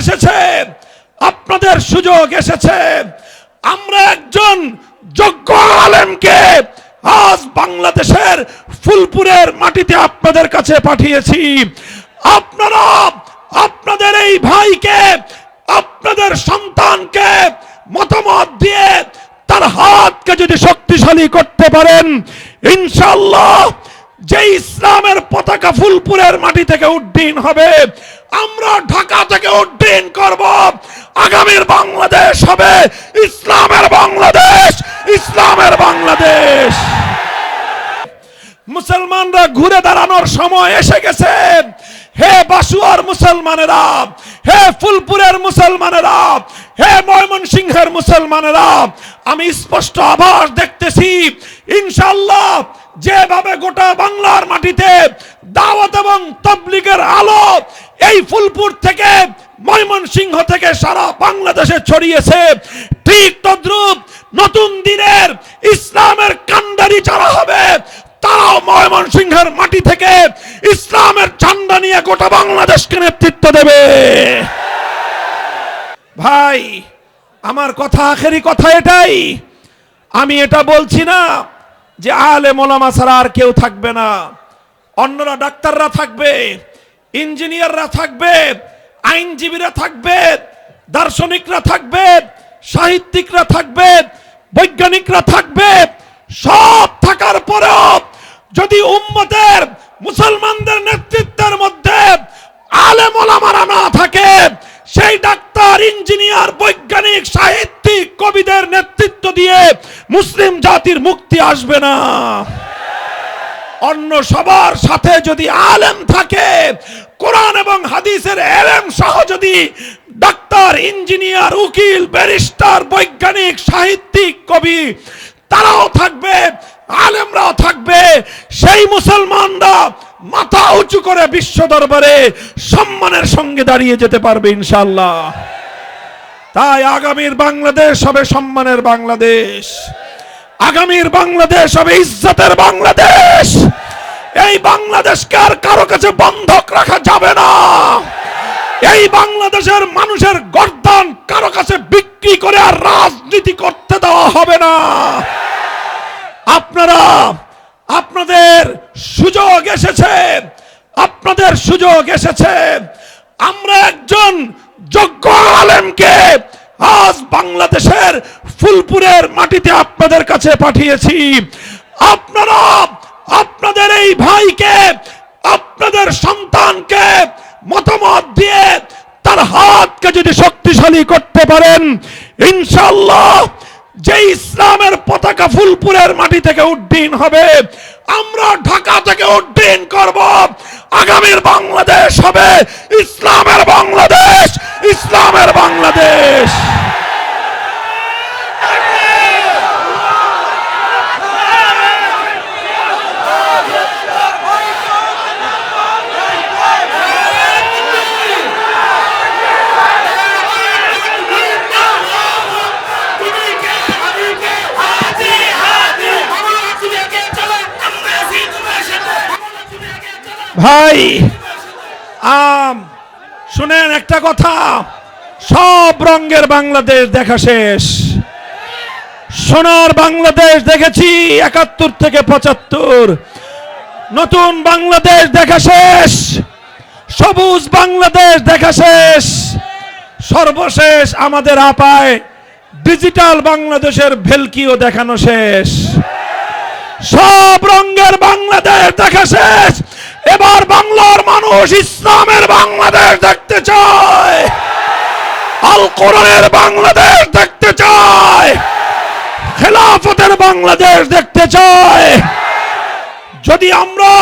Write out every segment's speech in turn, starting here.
এসেছে। আপনাদের সুযোগ এসেছে। আমরা একজন যোগ্য আলেমকে আজ বাংলাদেশের ফুলপুরের মাটিতে আপনাদের কাছে পাঠিয়েছি। আপনারা আপনাদের এই ভাইকে, আপনাদের সন্তানকে মতামত দিয়ে তার হাতকে যদি শক্তিশালী করতে পারেন ইনশাল্লাহ যে ইসলামের পতাকা ফুলপুরের মাটি থেকে উড্ডীন হবে আমরা ঢাকা থেকে উড্ডীন করব। আগামীর বাংলাদেশ হবে ইসলামের বাংলাদেশ ইসলামের বাংলাদেশ। মুসলমানরা ঘুরে দাঁড়ানোর সময় এসে গেছে। হে বাসুয়ার মুসলমানেরা, হে ফুলপুরের মুসলমানেরা, হে ময়মনসিংহের মুসলমানেরা, আমি স্পষ্ট আভাস দেখতেছি ইনশাল্লাহ যেভাবে গোটা বাংলার মাটিতে দাওয়াত এবং তবলিগের আলো এই ফুলপুর থেকে ময়মনসিংহ থেকে সারা বাংলাদেশে ছড়িয়েছে। ঠিক তদ্রুপ নতুন দিনের ইসলামের কান্ডারি যারা হবে, তারাও ময়মনসিংহের মাটি থেকে ইসলামের ঝান্ডা নিয়ে গোটা বাংলাদেশকে নেতৃত্ব দেবে। ভাই, আমার কথা আখেরি কথা এটাই। আমি এটা বলছি না যে আলে মোলামা ছাড়া আর কেউ থাকবে না। অন্যরা ডাক্তাররা থাকবে, ইঞ্জিনিয়াররা থাকবে, আইনজীবীরা থাকবে, দার্শনিকরা থাকবে, সাহিত্যিকরা থাকবে, বৈজ্ঞানিকরা থাকবে, সব থাকার পরেও যদি উম্মতের, মুসলমানদের নেতৃত্বের মধ্যে আলেম ওলামারা না থাকে, সেই ডাক্তার, ইঞ্জিনিয়ার, বৈজ্ঞানিক, সাহিত্যিক, কবিদের নেতৃত্ব দিয়ে মুসলিম জাতির মুক্তি আসবে না। অন্য সবার সাথে যদি আলেম থাকে, কোরআন এবং হাদিসের এলেম সহ যদি ডাক্তার, ইঞ্জিনিয়ার, উকিল, ব্যারিস্টার, বৈজ্ঞানিক, সাহিত্যিক, কবি, তারাও থাকবে, আলেমরাও থাকবে, সেই মুসলমানরা মাথা উঁচু করে বিশ্ব দরবারে সম্মানের সঙ্গে দাঁড়িয়ে যেতে পারবে ইনশাল্লাহ তাই আগামীর বাংলাদেশ হবে সম্মানের বাংলাদেশ। আগামীর বাংলাদেশ হবে ইজ্জতের বাংলাদেশ। এই বাংলাদেশকে আর কারও কাছে বন্ধক রাখা যাবে না। এই বাংলাদেশের মানুষের গর্দান কারও কাছে বিক্রি করে আর রাজনীতি করতে দেওয়া হবে না। আপনারা, আপনাদের সুযোগ এসেছে, আপনাদের সুযোগ এসেছে। আমরা একজন যোগ্য আলেমকে আজ বাংলাদেশের ফুলপুরের মাটিতে আপনাদের কাছে পাঠিয়েছি। আপনারা আপনাদের এই ভাইকে, আপনাদের সন্তানকে মতামত দিয়ে তার হাতকে যদি শক্তিশালী করতে পারেন ইনশাল্লাহ যে ইসলামের পতাকা ফুলপুরের মাটি থেকে উড্ডীন হবে, আমরা ঢাকা থেকে উড্ডীন করব। আগামীর বাংলাদেশ হবে ইসলামের বাংলাদেশ ইসলামের বাংলাদেশ। ভাই, আম, শুনেন একটা কথা, সব রঙের বাংলাদেশ দেখা শেষ। সোনার বাংলাদেশ দেখেছি একাত্তর থেকে পঁচাত্তর। নতুন বাংলাদেশ দেখা শেষ। সবুজ বাংলাদেশ দেখা শেষ। সর্বশেষ আমাদের আপায় ডিজিটাল বাংলাদেশের ভেলকিও দেখানো শেষ। সব রঙের বাংলাদেশ দেখা শেষ। এবার বাংলার মানুষ ইসলামের বাংলাদেশ দেখতে চায়। আল কোরআনের বাংলাদেশ দেখতে চায়। খেলাফতের বাংলাদেশ দেখতে চায়। যদি আমরা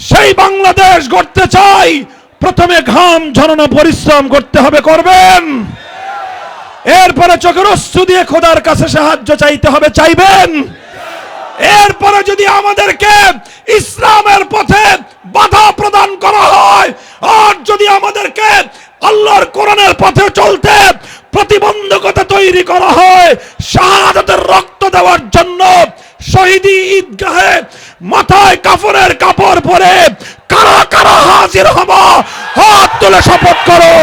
সেই বাংলাদেশ গড়তে চাই, প্রথমে ঘাম ঝরানো পরিশ্রম করতে হবে, করবেন? এরপরে চোখের অশ্রু দিয়ে খোদার কাছে সাহায্য চাইতে হবে, চাইবেন? এরপরে যদি আমাদেরকে ইসলামের পথে বাধা প্রদান করা হয়। আর যদি আমাদেরকে আল্লাহর কোরআনের পথে চলতে প্রতিবন্ধকতা তৈরি করা হয়, শাহাদাতের রক্ত দেওয়ার জন্য শহীদি ঈদগাহে মাথায় কাফনের কাপড় পরে কারা কারা হাজির হবা, হাত তুলে শপথ করো।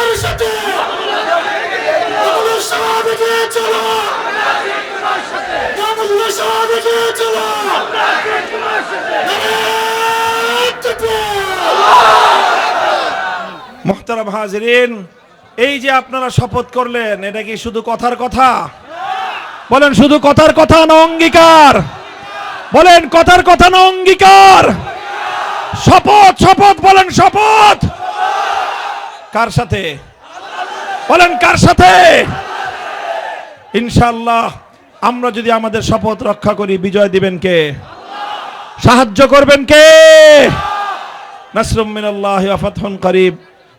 আমার সাথে চলো চলো হাজরিন, এই যে আপনারা শপথ করলেন, এটা কি শুধু কথার কথা? বলেন, শুধু কথার কথা না অঙ্গীকার? বলেন, কথার কথা না অঙ্গীকার? শপথ শপথ, বলেন, শপথ! কার সাথে? বলেন, কার সাথে? ইনশাল্লাহ আমরা যদি আমাদের শপথ রক্ষা করি, বিজয় দিবেন কে? সাহায্য করবেন কে? নাসরুম মিনাল্লাহি ওয়া ফাতহুন করিব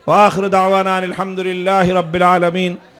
ওয়া আখিরু দাওয়ানা রবিল আলামিন।